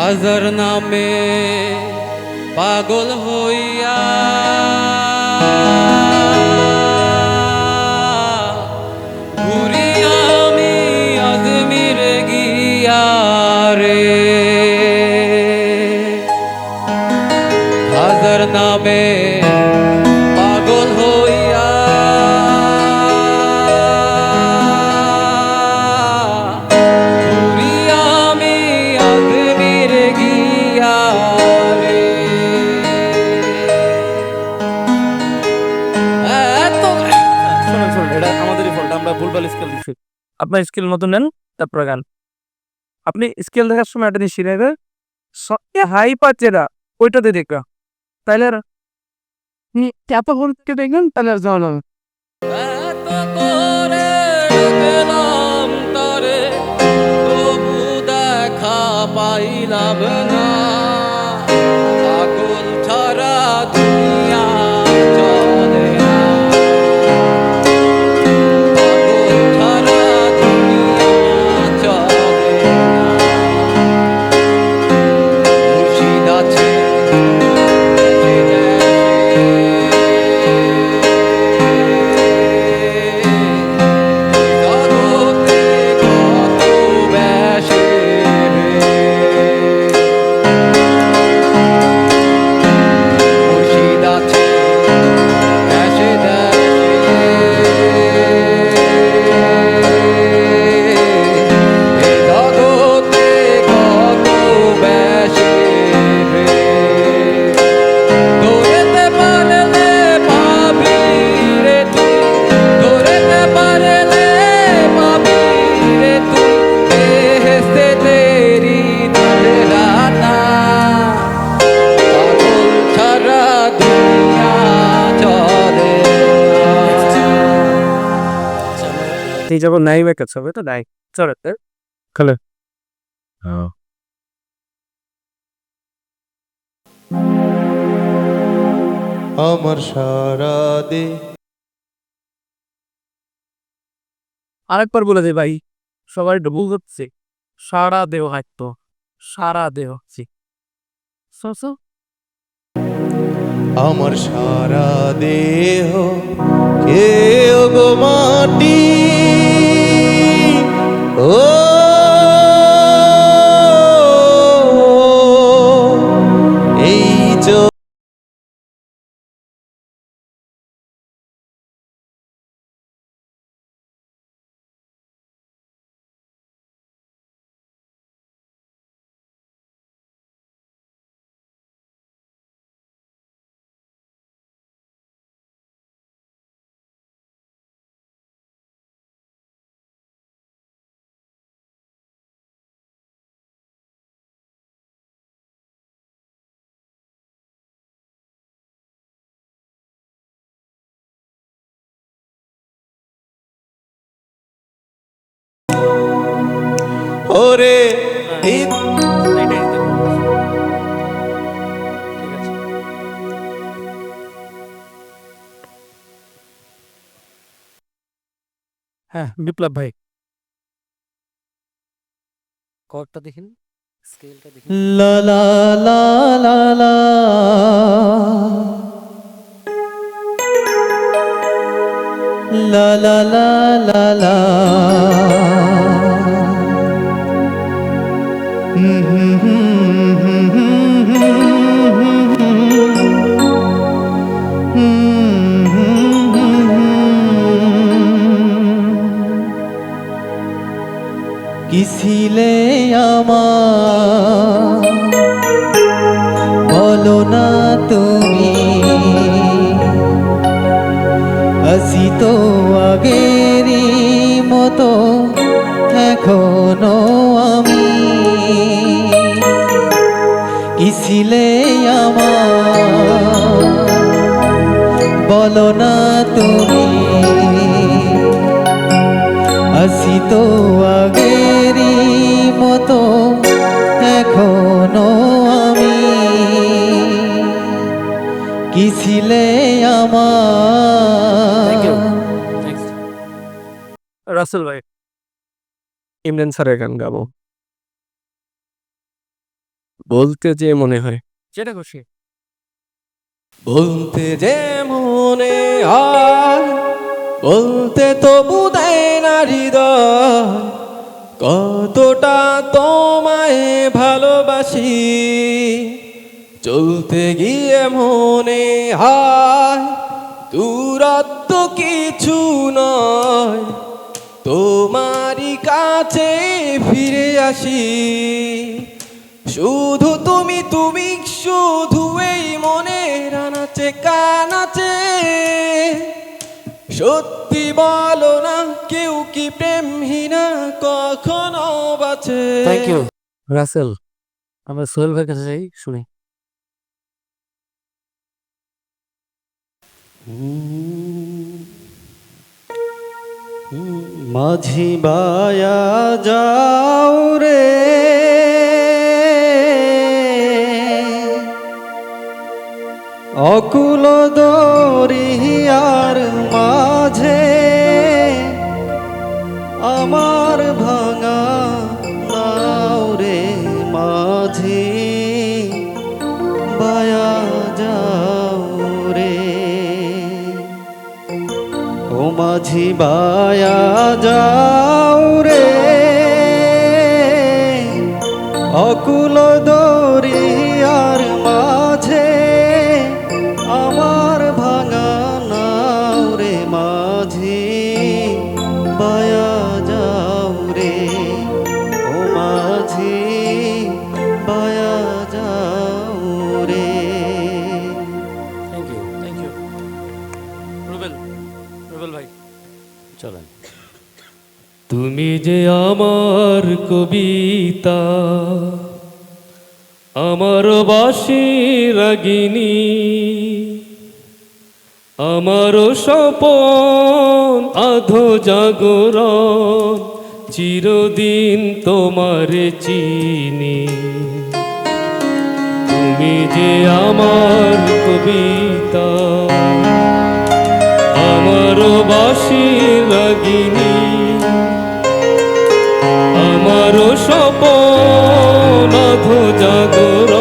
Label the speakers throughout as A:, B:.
A: হাজার নামে পাগল হইয়া ঘুরি আমি আজমির গিয়া নামে
B: আমাদেরই ফল্ট আমরা ভুলভাল স্কেল দিচ্ছি আপনার স্কেল নতুন নেন তারপরে গান। আপনি স্কেল দেখার সময় একটা জিনিস শিখাইবে হাই পাচ্ছে যেটা ওইটাতে দেখা তাইলে আর ট্যাপা করতে দেখবেন তাহলে আর যাওয়া যাবে
A: এত পাইলাম না। পাগল ছাড়া দুনিয়া চলে
B: যখন নাই ব্যাক হবে তো নাই। চলে খালে।
C: আমার সারা দে
B: আরেকবার বলে দে ভাই সবাই ডবল হচ্ছে সারা দেহ হাঁটতো সারা দেহ
C: আমার সারা দেহ কেউ গো মাটি ও
B: করে হ্যাঁ বিপ্লব ভাই।
A: কর্ডটা দেখিন স্কেলটা দেখিন।
C: লা লা লা লা লা। la la la কি ছিলে আমার। বলো না তুমি আসি তো আগেরই মতো, এখনও আমি। কি ছিলে আমার। বলো না তুমি আসি তো আগেরই মতো এখনও আমি। কি ছিলে আমার?
B: রাসেল ভাই ইমরান স্যারের গান গাবো। বলতে যে মনে হয়।
D: যেটা খুশি।
E: বলতে যে মনে হয়। বলতে তবু দেয় না হৃদয়। কতটা তোমায় ভালোবাসি। চলতে গিয়ে মনে হয় দূরত্ব কিছু নয়। তোমারই কাছে ফিরে আসি। শুধু তুমি তুমি, শুধু এই মনে রানাচে কানাচে। সত্যি বলো না কেউ কি প্রেমহীনা কখনো বাঁচে?
D: Thank you Rasel. আমরা সোহেল ভাইয়ের কাছে যাই শুনি।
E: মাঝি বায়া যাও রে। অকুল দরিয়ার মাঝে আমার ভাঙা নাও রে মাঝি, বায়া যাও রে। ও মাঝি, বায়া যাও রে। অকুল দরিয়ার
F: তুমি যে আমার কবিতা, আমার বাসি রাগিনী, আমার স্বপন আধো জাগরণ, চিরদিন তোমার চিনি। তুমি যে আমার কবিতা, আমার বাসি রাগিনী আমার সপনাধ জাগর।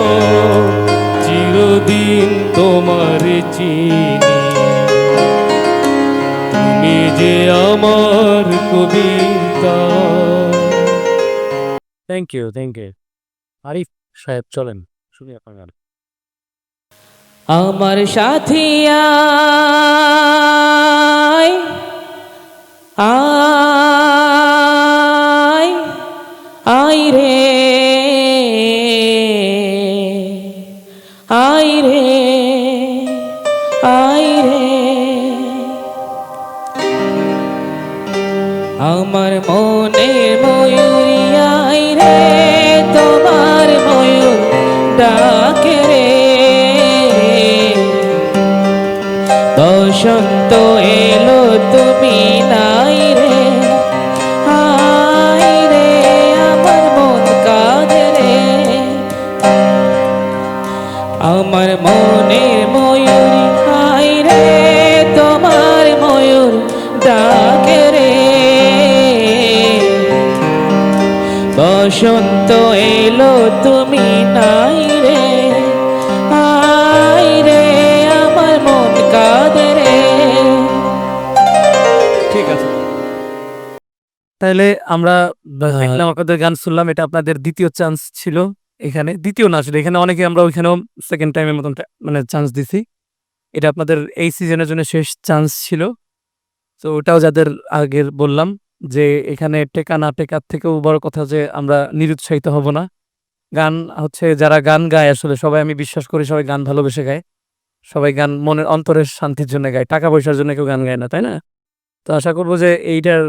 F: চিরদিন তোমার চিনি। তুমি যে আমার কবিতা।
D: Thank you thank you Arif সাহেব চলেন শুনি আপনার গান।
G: আমার সাথী আয় আয়। আয় রে আয় রে আয় রে। আমার মনে ময়ূরী আয় রে, তোমার ময়ূর ডাকে রে। বসন্ত এলো তুমি নাই এলো তুমি নাই রে। আয় রে আমার মন কাঁদে রে।
B: ঠিক আছে। তাহলে আমরা আপনাদের গান শুনলাম এটা আপনাদের দ্বিতীয় চান্স ছিল এখানে। দ্বিতীয় না আসলে এখানে অনেকে আমরা ওইখানেও সেকেন্ড টাইমের মতন মানে চান্স দিছি। এটা আপনাদের এই সিজনের জন্য শেষ চান্স ছিল। তো ওটাও যাদের আগের বললাম যে এখানে টেকা না টেকার থেকেও বড় কথা যে আমরা নিরুৎসাহিত হব না। গান হচ্ছে যারা গান গায় আসলে সবাই আমি বিশ্বাস করি সবাই গান ভালোবেসে গায়। সবাই গান মনের অন্তরের শান্তির জন্য গায়, টাকা পয়সার জন্য কেউ গান গায় না, তাই না? তো আশা করব যে এইটার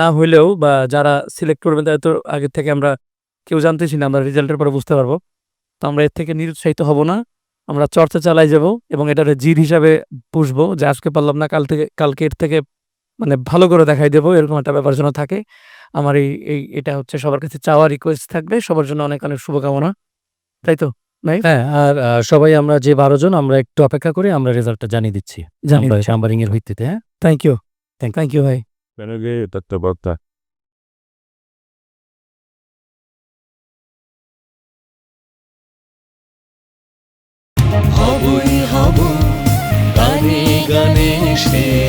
B: না হইলেও বা যারা সিলেক্ট করবেন তাদের তো আগের থেকে আমরা কেউ জানতেছি না, আমরা রেজাল্টের পরে বুঝতে পারব। তো আমরা এর থেকে নিরুৎসাহিত হব না, আমরা চর্চা চালাই যাব এবং এটার জির হিসাবে পুষবো যে আজকে পারলাম না, কাল থেকে, কালকে এর থেকে মানে ভালো করে দেখাই দেবো এরকম একটা ব্যাপার যেন থাকে। আমার এই এই এটা হচ্ছে সবার কাছে চাওয়া রিকোয়েস্ট থাকবে সবার জন্য অনেক অনেক শুভকামনা। তাই তো ভাই
D: হ্যাঁ আর আহ, সবাই আমরা যে বারো জন আমরা একটু অপেক্ষা করে আমরা রেজাল্টটা জানিয়ে দিচ্ছি।
B: জানিয়ে দিচ্ছি।
D: এর ভিত্তিতে হ্যাঁ?
B: থ্যাংক ইউ থ্যাংক ইউ ভাই।
H: Benege Tatabata.
I: হবই হব গানে গানে সেরা